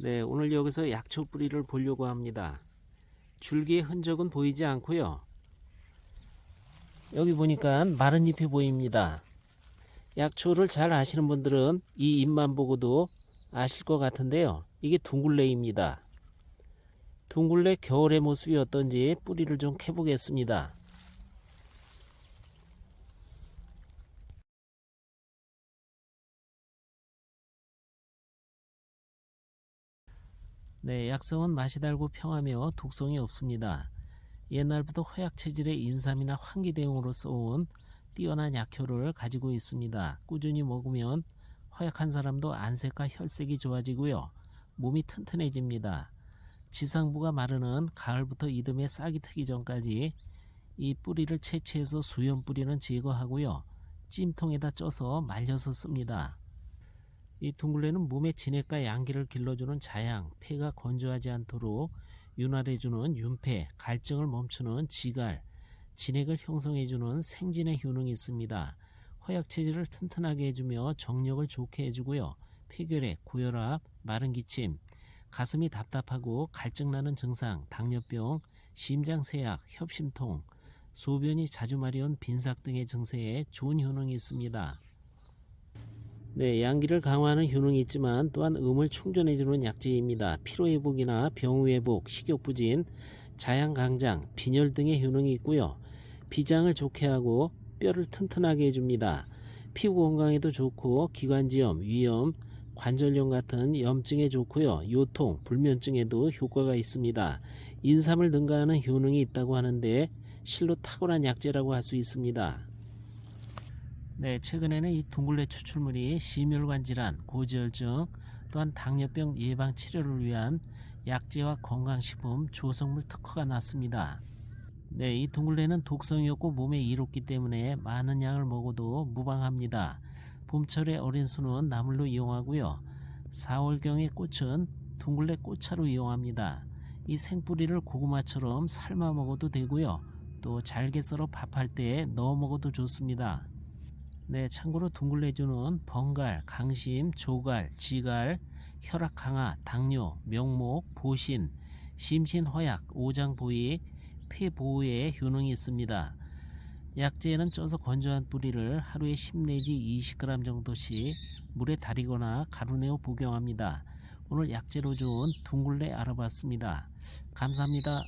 네, 오늘 여기서 약초 뿌리를 보려고 합니다. 줄기의 흔적은 보이지 않고요. 여기 보니까 마른 잎이 보입니다. 약초를 잘 아시는 분들은 이 잎만 보고도 아실 것 같은데요. 이게 둥글레입니다. 둥글레 겨울의 모습이 어떤지 뿌리를 좀 캐보겠습니다. 네, 약성은 맛이 달고 평하며 독성이 없습니다. 옛날부터 허약 체질의 인삼이나 황기 대용으로 써온 뛰어난 약효를 가지고 있습니다. 꾸준히 먹으면 허약한 사람도 안색과 혈색이 좋아지고요. 몸이 튼튼해집니다. 지상부가 마르는 가을부터 이듬해 싹이 트기 전까지 이 뿌리를 채취해서 수염 뿌리는 제거하고요. 찜통에다 쪄서 말려서 씁니다. 이 둥글레는 몸의 진액과 양기를 길러주는 자양, 폐가 건조하지 않도록 윤활해주는 윤폐, 갈증을 멈추는 지갈, 진액을 형성해주는 생진의 효능이 있습니다. 허약 체질을 튼튼하게 해주며 정력을 좋게 해주고요. 폐결핵, 고혈압, 마른 기침, 가슴이 답답하고 갈증나는 증상, 당뇨병, 심장쇠약, 협심통, 소변이 자주 마려운 빈삭 등의 증세에 좋은 효능이 있습니다. 네, 양기를 강화하는 효능이 있지만 또한 음을 충전해주는 약재입니다. 피로회복이나 병회복, 식욕부진, 자양강장, 빈혈 등의 효능이 있고요. 비장을 좋게 하고 뼈를 튼튼하게 해줍니다. 피부 건강에도 좋고 기관지염, 위염, 관절염 같은 염증에 좋고요. 요통, 불면증에도 효과가 있습니다. 인삼을 능가하는 효능이 있다고 하는데 실로 탁월한 약재라고 할 수 있습니다. 네, 최근에는 이 둥글레 추출물이 심혈관 질환, 고지혈증, 또한 당뇨병 예방 치료를 위한 약재와 건강식품 조성물 특허가 났습니다. 네, 이 둥글레는 독성이 없고 몸에 이롭기 때문에 많은 양을 먹어도 무방합니다. 봄철의 어린 순은 나물로 이용하고요. 4월경의 꽃은 둥글레 꽃차로 이용합니다. 이 생뿌리를 고구마처럼 삶아 먹어도 되고요. 또 잘게 썰어 밥할 때 넣어 먹어도 좋습니다. 네, 참고로 둥글레주는 번갈, 강심, 조갈, 지갈, 혈압 강화, 당뇨, 명목, 보신, 심신 허약, 오장 부위, 폐 보호에 효능이 있습니다. 약재에는 쪄서 건조한 뿌리를 하루에 10 내지 20g 정도씩 물에 달이거나 가루내어 복용합니다. 오늘 약재로 좋은 둥글레 알아봤습니다. 감사합니다.